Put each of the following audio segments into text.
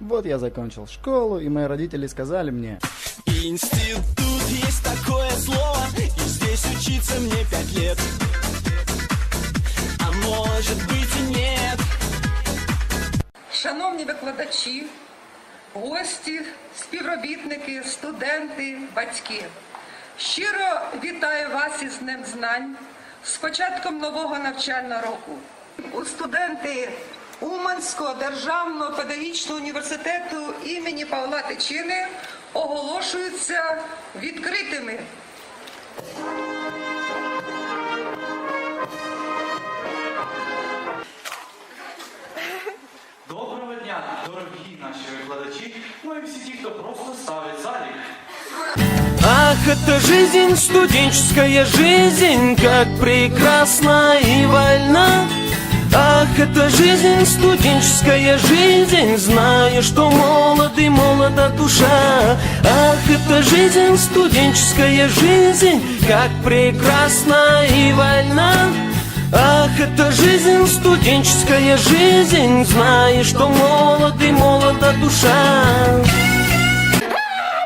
Вот я закончил школу, и мои родители сказали мне, Институт есть такое слово, и здесь учиться мне пять лет. А может быть и нет. Шановні викладачі, гості, співробітники, студенти, батьки. Щиро вітаю вас із Днем Знань, з початком нового навчального року. У студенти Уманського державного педагогічного університету імені Павла Тичини оголошуються відкритими. Доброго дня, дорогі наші викладачі, ну і всі ті, хто просто ставить залік. Ах, это жизнь, студенческая жизнь, как прекрасна и вольна. Ах, это жизнь, студенческая жизнь, знаешь, что молод и молода душа. Ах, это жизнь, студенческая жизнь, как прекрасна и вольна. Ах, это жизнь, студенческая жизнь, знаешь, что молод и молода душа.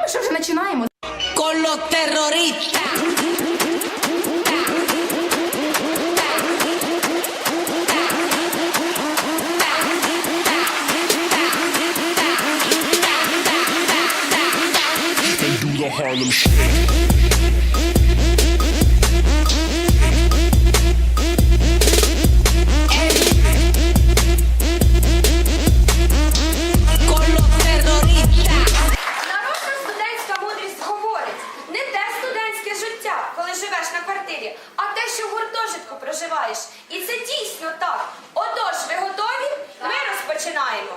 Вже починаємо? con los terroristas. Con los terroristas. Дійсно так. Отож, ви готові? Ми розпочинаємо.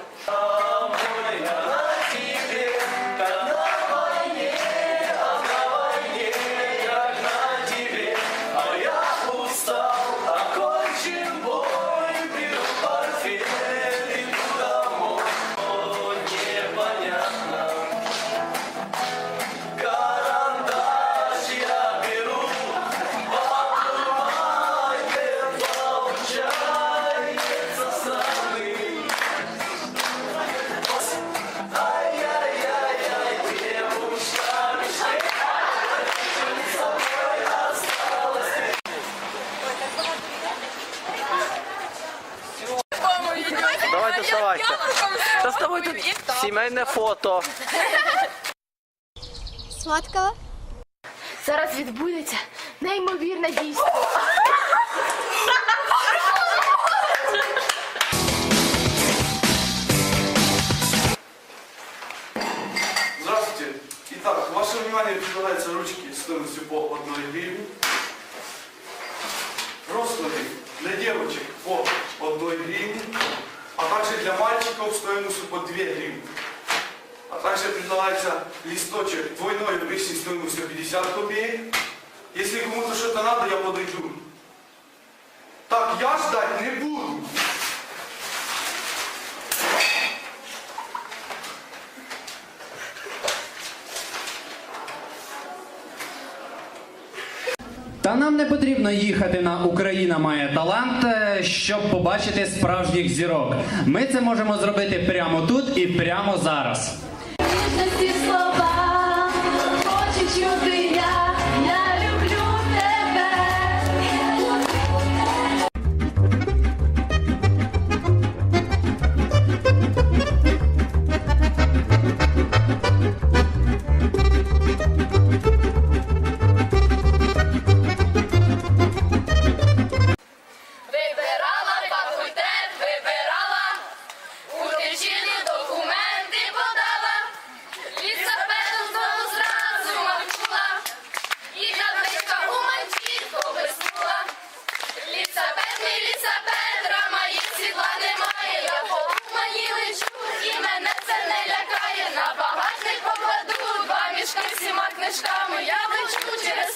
Давайте вставайте. Та з тобою тут сімейне фото. Сладкого? Зараз відбудеться неймовірне дійство. Здравствуйте. Итак, ваше внимание предлагается ручки стоимостью по 1 гривне. Розклади для девочек по 1 гривне, также для мальчиков стоимостью по 2 гривны. А также предлагается листочек двойной обычный стоимостью 50 копеек. Если кому-то что-то надо, я подойду. Так, я ждать не буду. Та нам не потрібно їхати на Україна має талант, е, щоб побачити справжніх зірок. Ми це можемо зробити прямо тут і прямо зараз. Слова, Лісапет, мій лісапет, рама їх сідла немає. Я голову мої лечу, і мене це не лякає. На багажник покладу два мішки всіма книжками. Я лечу через.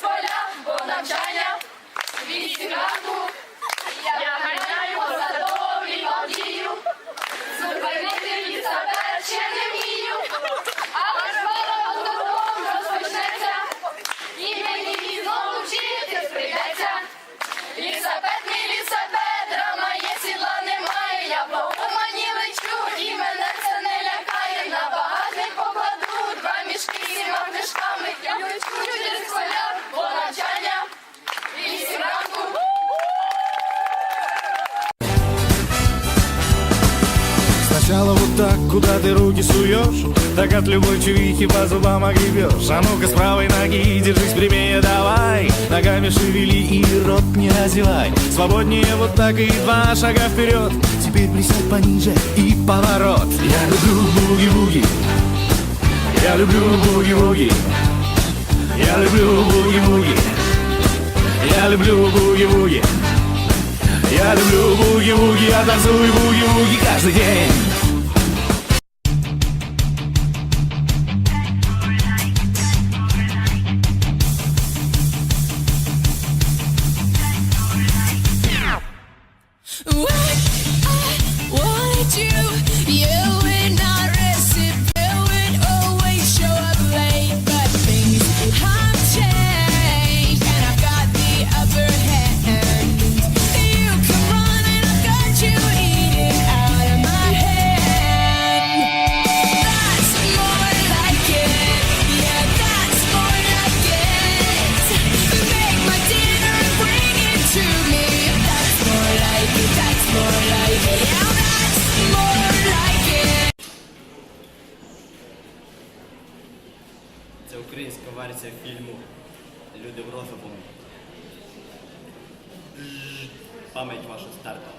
Так, куда ты руки суешь? Так от любой чувихи по зубам огребешь. А ну-ка с правой ноги держись прямее давай. Ногами шевели и рот не разевай. Свободнее вот так и два шага вперед. Теперь присядь пониже и поворот. Я люблю буги-буги. Я люблю буги-буги. Я люблю буги-буги. Я люблю буги-буги. Я люблю буги-буги, я танцую буги-буги каждый день Це українська версія фільму Люди в розовому. Пам'ять ваша стерта.